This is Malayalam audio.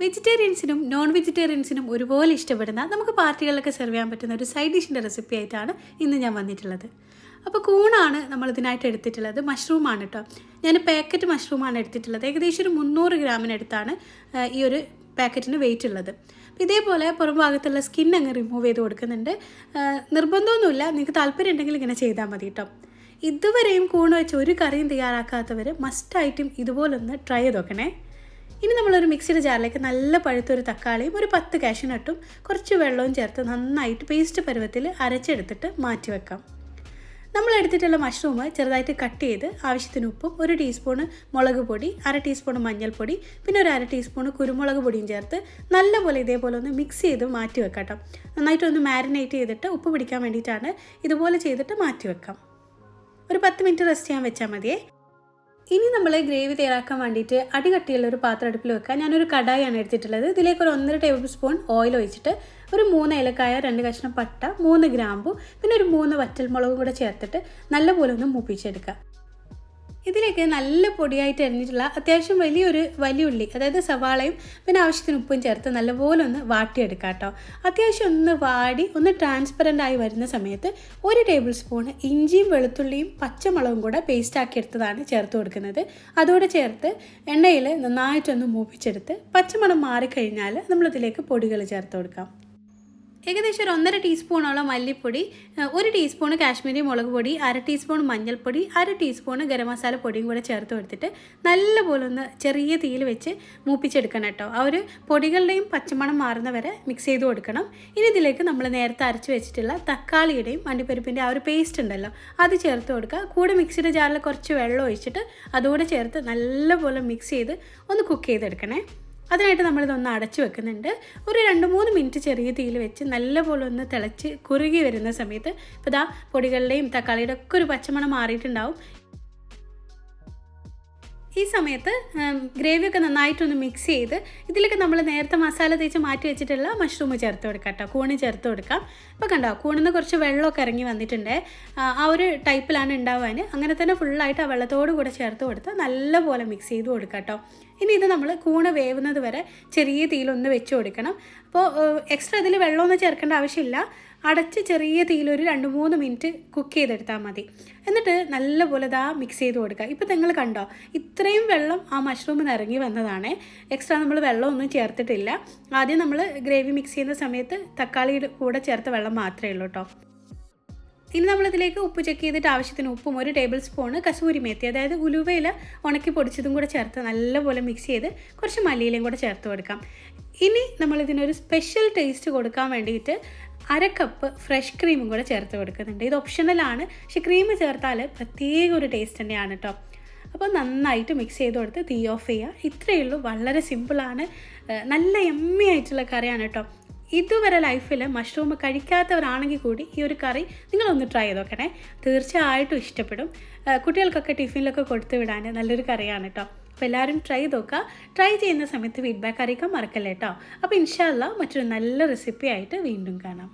വെജിറ്റേറിയൻസിനും നോൺ വെജിറ്റേറിയൻസിനും ഒരുപോലെ ഇഷ്ടപ്പെടുന്ന നമുക്ക് പാർട്ടികളിലൊക്കെ സെർവ് ചെയ്യാൻ പറ്റുന്ന ഒരു സൈഡ് ഡിഷിന്റെ റെസിപ്പി ആയിട്ടാണ് ഇന്ന് ഞാൻ വന്നിട്ടുള്ളത്. അപ്പോൾ കൂണാണ് നമ്മളിതിനായിട്ട് എടുത്തിട്ടുള്ളത്. മഷ്റൂമാണ് കേട്ടോ ഞാൻ പാക്കറ്റ് മഷ്റൂമാണ് എടുത്തിട്ടുള്ളത്. ഏകദേശം ഒരു മുന്നൂറ് ഗ്രാമിനടുത്താണ് ഈ ഒരു പാക്കറ്റിന് വെയിറ്റ് ഉള്ളത്. ഇതേപോലെ പുറം ഭാഗത്തുള്ള സ്കിൻ അങ്ങ് റിമൂവ് ചെയ്ത് കൊടുക്കുന്നുണ്ട്. നിർബന്ധമൊന്നുമില്ല. നിങ്ങൾക്ക് താല്പര്യം ഉണ്ടെങ്കിൽ ഇങ്ങനെ ചെയ്താൽ മതി കേട്ടോ ഇതുവരെയും കൂണ് വെച്ച് ഒരു കറിയും തയ്യാറാക്കാത്തവർ മസ്റ്റായിട്ടും ഇതുപോലൊന്ന് ട്രൈ ചെയ്ത് നോക്കണേ. ഇനി നമ്മളൊരു മിക്സിയുടെ ജാറിലേക്ക് നല്ല പഴുത്തൊരു തക്കാളിയും ഒരു പത്ത് കാഷ്യനട്ടും കുറച്ച് വെള്ളവും ചേർത്ത് നന്നായിട്ട് പേസ്റ്റ് പരുവത്തിൽ അരച്ചെടുത്തിട്ട് മാറ്റി വെക്കാം. നമ്മൾ എടുത്തിട്ടുള്ള മഷ്റൂം ചെറുതായിട്ട് കട്ട് ചെയ്ത് ആവശ്യത്തിന് ഉപ്പും ഒരു ടീസ്പൂണ് മുളക് പൊടി അര ടീസ്പൂൺ മഞ്ഞൾപ്പൊടി പിന്നെ ഒരു അര ടീസ്പൂൺ കുരുമുളക് പൊടിയും ചേർത്ത് നല്ലപോലെ ഇതേപോലെ ഒന്ന് മിക്സ് ചെയ്ത് മാറ്റി വെക്കാം നന്നായിട്ട് ഒന്ന് മാരിനേറ്റ് ചെയ്തിട്ട് ഉപ്പ് പിടിക്കാൻ വേണ്ടിയിട്ടാണ് ഇതുപോലെ ചെയ്തിട്ട് മാറ്റി വെക്കാം. ഒരു പത്ത് മിനിറ്റ് റെസ്റ്റ് ചെയ്യാൻ വെച്ചാൽ മതിയേ. ഇനി നമ്മൾ ഗ്രേവി തയ്യാറാക്കാൻ വേണ്ടിയിട്ട് അടികട്ടിയുള്ള ഒരു പാത്രം അടുപ്പിൽ വെക്കുക. ഞാനൊരു കടായാണ് എടുത്തിട്ടുള്ളത്. ഇതിലേക്ക് ഒരു ഒന്നര ടേബിൾ സ്പൂൺ ഓയിൽ ഒഴിച്ചിട്ട് ഒരു മൂന്ന് ഏലക്കായ രണ്ട് കഷ്ണം പട്ട മൂന്ന് ഗ്രാമ്പു പിന്നെ ഒരു മൂന്ന് വറ്റൽമുളകും കൂടെ ചേർത്തിട്ട് നല്ലപോലെ ഒന്ന് മൂപ്പിച്ചെടുക്കുക. ഇതിലേക്ക് നല്ല പൊടിയായിട്ട് അരിഞ്ഞിട്ടുള്ള അത്യാവശ്യം വലിയൊരു വലിയ ഉള്ളി അതായത് സവാളയും പിന്നെ ആവശ്യത്തിന് ഉപ്പും ചേർത്ത് നല്ലപോലെ ഒന്ന് വാട്ടിയെടുക്കാം കേട്ടോ. അത്യാവശ്യം ഒന്ന് വാടി ഒന്ന് ട്രാൻസ്പെറന്റ് ആയി വരുന്ന സമയത്ത് ഒരു ടേബിൾ സ്പൂൺ ഇഞ്ചിയും വെളുത്തുള്ളിയും പച്ചമുളകും കൂടെ പേസ്റ്റാക്കി എടുത്തതാണ് ചേർത്ത് കൊടുക്കുന്നത്. അതോടെ ചേർത്ത് എണ്ണയിൽ നന്നായിട്ടൊന്ന് മൂപ്പിച്ചെടുത്ത് പച്ചമണം മാറിക്കഴിഞ്ഞാൽ നമ്മളിതിലേക്ക് പൊടികൾ ചേർത്ത് കൊടുക്കാം. ഏകദേശം ഒരു ഒന്നര ടീസ്പൂണോളം മല്ലിപ്പൊടി ഒരു ടീസ്പൂൺ കാശ്മീരി മുളക് പൊടി അര ടീസ്പൂൺ മഞ്ഞൾപ്പൊടി അര ടീസ്പൂൺ ഗരം മസാല പൊടിയും കൂടെ ചേർത്ത് കൊടുത്തിട്ട് നല്ലപോലെ ഒന്ന് ചെറിയ തീയിൽ വെച്ച് മൂപ്പിച്ചെടുക്കണം കേട്ടോ. ആ ഒരു പൊടികളുടെയും പച്ചമണം മാറുന്ന വരെ മിക്സ് ചെയ്ത് കൊടുക്കണം. ഇനി ഇതിലേക്ക് നമ്മൾ നേരത്തെ അരച്ച് വെച്ചിട്ടുള്ള തക്കാളിയുടെയും അണ്ടിപ്പരിപ്പിന്റെ ആ ഒരു പേസ്റ്റ് ഉണ്ടല്ലോ അത് ചേർത്ത് കൊടുക്കുക. കൂടെ മിക്സിയുടെ ജാറിൽ കുറച്ച് വെള്ളം ഒഴിച്ചിട്ട് അതുകൂടെ ചേർത്ത് നല്ലപോലെ മിക്സ് ചെയ്ത് ഒന്ന് കുക്ക് ചെയ്തെടുക്കണേ. അതിനായിട്ട് നമ്മളിതൊന്ന് അടച്ചു വെക്കുന്നുണ്ട്. ഒരു രണ്ട് മൂന്ന് മിനിറ്റ് ചെറിയ തീയിൽ വെച്ച് നല്ലപോലെ ഒന്ന് തിളച്ച് കുറുകി വരുന്ന സമയത്ത് ഇപ്പോൾ ഇതാ പൊടികളുടെയും തക്കാളിയുടെ ഒക്കെ ഒരു പച്ചമണം മാറിയിട്ടുണ്ടാവും. ഈ സമയത്ത് ഗ്രേവിയൊക്കെ നന്നായിട്ടൊന്ന് മിക്സ് ചെയ്ത് ഇതിലേക്ക് നമ്മൾ നേരത്തെ മസാല തേച്ച് മാറ്റി വെച്ചിട്ടുള്ള മഷ്റൂം ചേർത്ത് കൊടുക്കാം കേട്ടോ കൂണ് ചേർത്ത് കൊടുക്കാം. അപ്പോൾ കണ്ടോ കൂണിൽ നിന്ന് കുറച്ച് വെള്ളമൊക്കെ ഇറങ്ങി വന്നിട്ടുണ്ട്. ആ ഒരു ടൈപ്പിലാണ് ഉണ്ടാവാൻ അങ്ങനെ തന്നെ ഫുള്ളായിട്ട് ആ വെള്ളത്തോട് കൂടെ ചേർത്ത് കൊടുത്ത് നല്ലപോലെ മിക്സ് ചെയ്ത് കൊടുക്കാം കേട്ടോ ഇനി ഇത് നമ്മൾ കൂണ് വേവുന്നത് വരെ ചെറിയ തീയിലൊന്ന് വെച്ച് കൊടുക്കണം. അപ്പോൾ എക്സ്ട്രാ ഇതിൽ വെള്ളമൊന്നും ചേർക്കേണ്ട ആവശ്യമില്ല. അടച്ച് ചെറിയ തീയിൽ ഒരു രണ്ട് മൂന്ന് മിനിറ്റ് കുക്ക് ചെയ്തെടുത്താൽ മതി. എന്നിട്ട് നല്ലപോലെ ഇതാ മിക്സ് ചെയ്ത് കൊടുക്കുക. ഇപ്പോൾ നിങ്ങൾ കണ്ടോ ഇത്രയും വെള്ളം ആ മഷ്റൂമിന് ഇറങ്ങി വന്നതാണ്. എക്സ്ട്രാ നമ്മൾ വെള്ളമൊന്നും ചേർത്തിട്ടില്ല. ആദ്യം നമ്മൾ ഗ്രേവി മിക്സ് ചെയ്യുന്ന സമയത്ത് തക്കാളിയുടെ കൂടെ ചേർത്ത വെള്ളം മാത്രമേ ഉള്ളൂ കേട്ടോ ഇനി നമ്മളിതിലേക്ക് ഉപ്പ് ചെക്ക് ചെയ്തിട്ട് ആവശ്യത്തിന് ഉപ്പും ഒരു ടേബിൾ സ്പൂണ് കസൂരി മേത്തി അതായത് ഉലുവയില ഉണക്കി പൊടിച്ചതും കൂടെ ചേർത്ത് നല്ലപോലെ മിക്സ് ചെയ്ത് കുറച്ച് മല്ലിയിലയും കൂടെ ചേർത്ത് കൊടുക്കാം. ഇനി നമ്മളിതിനൊരു സ്പെഷ്യൽ ടേസ്റ്റ് കൊടുക്കാൻ വേണ്ടിയിട്ട് അര കപ്പ് ഫ്രഷ് ക്രീമും കൂടെ ചേർത്ത് കൊടുക്കുന്നുണ്ട്. ഇത് ഓപ്ഷണലാണ് പക്ഷെ ക്രീം ചേർത്താൽ പ്രത്യേക ഒരു ടേസ്റ്റ് തന്നെയാണ് കേട്ടോ അപ്പോൾ നന്നായിട്ട് മിക്സ് ചെയ്ത് കൊടുത്ത് തീ ഓഫ് ചെയ്യുക. ഇത്രയേ ഉള്ളൂ. വളരെ സിമ്പിളാണ് നല്ല എമ്മി ആയിട്ടുള്ള കറിയാണ് കേട്ടോ ഇതുവരെ ലൈഫിൽ മഷ്റൂം കഴിക്കാത്തവരാണെങ്കിൽ കൂടി ഈ ഒരു കറി നിങ്ങളൊന്ന് ട്രൈ ചെയ്ത് നോക്കണേ. തീർച്ചയായിട്ടും ഇഷ്ടപ്പെടും. കുട്ടികൾക്കൊക്കെ ടിഫിനിലൊക്കെ കൊടുത്തു വിടാൻ നല്ലൊരു കറിയാണ് കേട്ടോ അപ്പോൾ എല്ലാവരും ട്രൈ നോക്കുക. ട്രൈ ചെയ്യുന്ന സമയത്ത് ഫീഡ്ബാക്ക് അറിയിക്കാൻ മറക്കല്ലേ കേട്ടോ അപ്പോൾ ഇൻഷാല്ല മറ്റൊരു നല്ല റെസിപ്പി ആയിട്ട് വീണ്ടും കാണാം.